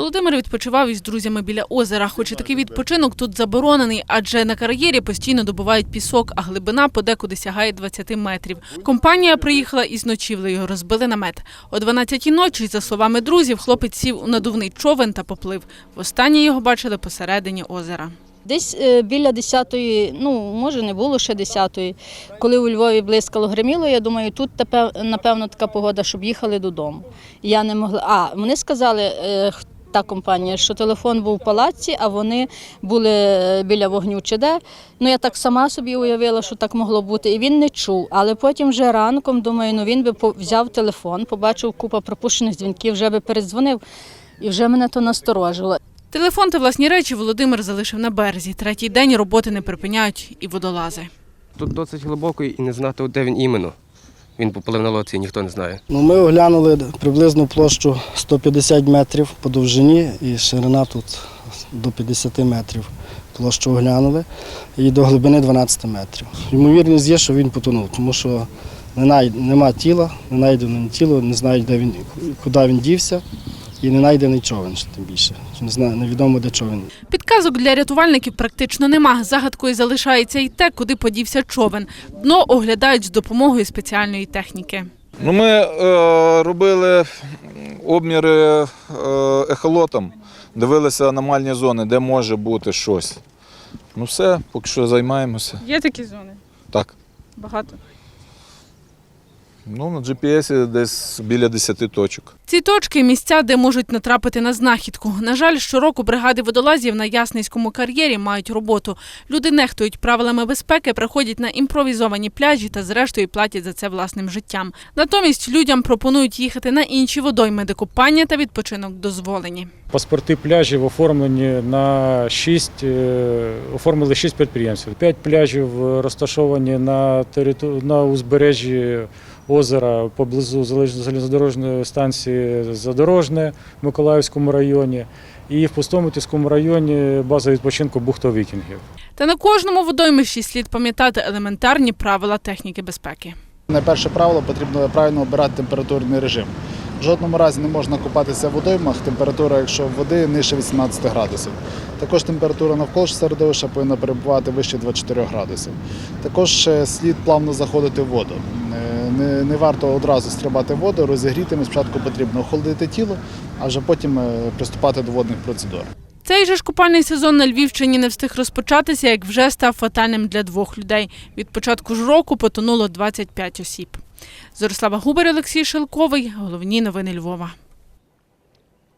Володимир відпочивав із друзями біля озера. Хоч і такий відпочинок тут заборонений, адже на кар'єрі постійно добувають пісок, а глибина подекуди сягає 20 метрів. Компанія приїхала із ночівлею, розбили намет. О 12-й ночі, за словами друзів, хлопець сів у надувний човен та поплив. Востаннє його бачили посередині озера. Десь е, біля 10-ї, ну може не було ще 10-ї, коли у Львові блискало гриміло, я думаю, тут напевно така погода, щоб їхали додому. Я не могла. А вони сказали, е, х- та компанія, що телефон був в палаці, а вони були е, біля вогню чи де. Ну я так сама собі уявила, що так могло бути. І він не чув. Але потім вже ранком, думаю, ну він би взяв телефон, побачив купа пропущених дзвінків, вже би передзвонив, і вже мене то насторожило. Телефон та власні речі Володимир залишив на березі. Третій день роботи не припиняють і водолази. Тут досить глибоко і не знати, де він іменно. Він поплив на лодці, ніхто не знає. Ну, ми оглянули приблизно площу 150 метрів по довжині і ширина тут до 50 метрів. Площу оглянули і до глибини 12 метрів. Ймовірність є, що він потонув, тому що нема тіла, не знайдено тіло, не знають, де він, куди він дівся, і не знайдений човен, тим більше. Не знаю, невідомо, де човен. Підказок для рятувальників практично нема. Загадкою залишається й те, куди подівся човен. Дно оглядають з допомогою спеціальної техніки. Ну, ми е, робили обміри е, ехолотом, дивилися аномальні зони, де може бути щось. Ну все, поки що займаємося. Є такі зони? Так. Багато. Ну, на GPS десь біля 10 точок. Ці точки місця, де можуть натрапити на знахідку. На жаль, щороку бригади водолазів на Ясницькому кар'єрі мають роботу. Люди нехтують правилами безпеки, приходять на імпровізовані пляжі та зрештою платять за це власним життям. Натомість людям пропонують їхати на інші водойми, де купання та відпочинок дозволені. Паспорти пляжів оформлені на 6, оформили 6 підприємств. 5 пляжів е, розташовані на, териту... на узбережжі озера поблизу залізнодорожної станції Задорожне в Миколаївському районі. І в Пустомитівському районі база відпочинку бухта вікінгів. Та на кожному водоймищі слід пам'ятати елементарні правила техніки безпеки. Найперше правило потрібно правильно обирати температурний режим. В жодному разі не можна купатися в водоймах, температура, якщо води нижче 18 градусів. Також температура навколишнього середовища повинна перебувати вище 24 градусів. Також е, слід плавно заходити в воду. Е, Не, не варто одразу стрибати в воду, розігрітими. Спочатку потрібно охолодити тіло, а вже потім е, приступати до водних процедур. Цей же ж купальний сезон на Львівщині не встиг розпочатися, як вже став фатальним для двох людей. Від початку ж року потонуло 25 осіб. Зорислава Губер, Олексій Шелковий. Головні новини Львова.